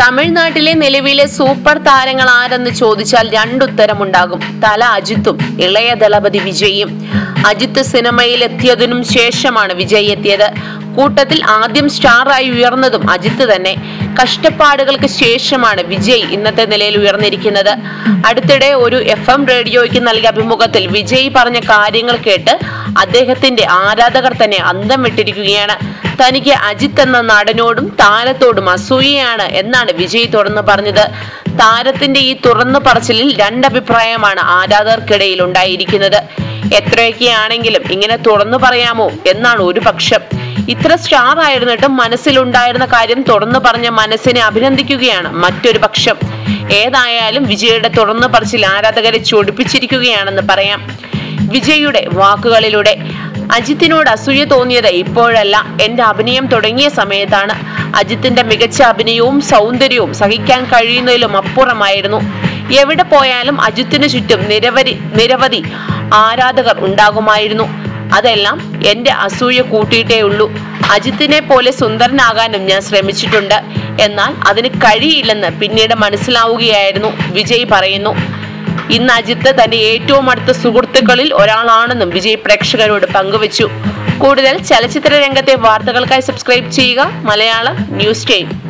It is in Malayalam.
തമിഴ്നാട്ടിലെ നിലവിലെ സൂപ്പർ താരങ്ങൾ ആരെന്ന് ചോദിച്ചാൽ രണ്ടുത്തരമുണ്ടാകും. തല അജിത്തും ഇളയ ദളപതി വിജയും. അജിത്ത് സിനിമയിൽ എത്തിയതിനും ശേഷമാണ് വിജയ് എത്തിയത്. കൂട്ടത്തിൽ ആദ്യം സ്റ്റാറായി ഉയർന്നതും അജിത്ത് തന്നെ. കഷ്ടപ്പാടുകൾക്ക് ശേഷമാണ് വിജയ് ഇന്നത്തെ നിലയിൽ ഉയർന്നിരിക്കുന്നത്. അടുത്തിടെ ഒരു എഫ് എം റേഡിയോയ്ക്ക് നൽകിയ അഭിമുഖത്തിൽ വിജയ് പറഞ്ഞ കാര്യങ്ങൾ കേട്ട് അദ്ദേഹത്തിന്റെ ആരാധകർ തന്നെ അന്തം വിട്ടിരിക്കുകയാണ്. തനിക്ക് അജിത്ത് എന്ന നടനോടും താരത്തോടും അസൂയയാണ് എന്നാണ് വിജയ് തുറന്നു പറഞ്ഞത്. താരത്തിന്റെ ഈ തുറന്നു പറച്ചിലിൽ രണ്ടഭിപ്രായമാണ് ആരാധകർക്കിടയിൽ ഉണ്ടായിരിക്കുന്നത്. എത്രയൊക്കെയാണെങ്കിലും ഇങ്ങനെ തുറന്നു പറയാമോ എന്നാണ് ഒരു പക്ഷം. ഇത്ര സ്റ്റാർ ആയിരുന്നിട്ടും മനസ്സിലുണ്ടായിരുന്ന കാര്യം തുറന്നു പറഞ്ഞ മനസ്സിനെ അഭിനന്ദിക്കുകയാണ് മറ്റൊരു പക്ഷം. ഏതായാലും വിജയുടെ തുറന്നു പറച്ചിൽ ആരാധകരെ ചൊടിപ്പിച്ചിരിക്കുകയാണെന്ന് പറയാം. വിജയുടെ വാക്കുകളിലൂടെ അജിത്തിനോട് അസൂയ തോന്നിയത് ഇപ്പോഴല്ല എന്റെ അഭിനയം തുടങ്ങിയ സമയത്താണ്. അജിത്തിന്റെ മികച്ച അഭിനയവും സൗന്ദര്യവും സഹിക്കാൻ കഴിയുന്നതിലും അപ്പുറമായിരുന്നു. എവിടെ പോയാലും അജിത്തിനു ചുറ്റും നിരവധി നിരവധി ആരാധകർ ഉണ്ടാകുമായിരുന്നു. അതെല്ലാം എന്റെ അസൂയ കൂട്ടിയിട്ടേ ഉള്ളൂ. അജിത്തിനെ പോലെ സുന്ദരനാകാനും ഞാൻ ശ്രമിച്ചിട്ടുണ്ട്. എന്നാൽ അതിന് കഴിയില്ലെന്ന് പിന്നീട് മനസ്സിലാവുകയായിരുന്നു വിജയ് പറയുന്നു. ഇന്ന് അജിത്ത് തന്റെ ഏറ്റവും അടുത്ത സുഹൃത്തുക്കളിൽ ഒരാളാണെന്നും വിജയ് പ്രേക്ഷകരോട് പങ്കുവച്ചു. കൂടുതൽ ചലച്ചിത്ര രംഗത്തെ വാർത്തകൾക്കായി സബ്സ്ക്രൈബ് ചെയ്യുക മലയാളം ന്യൂസ് ടൈം.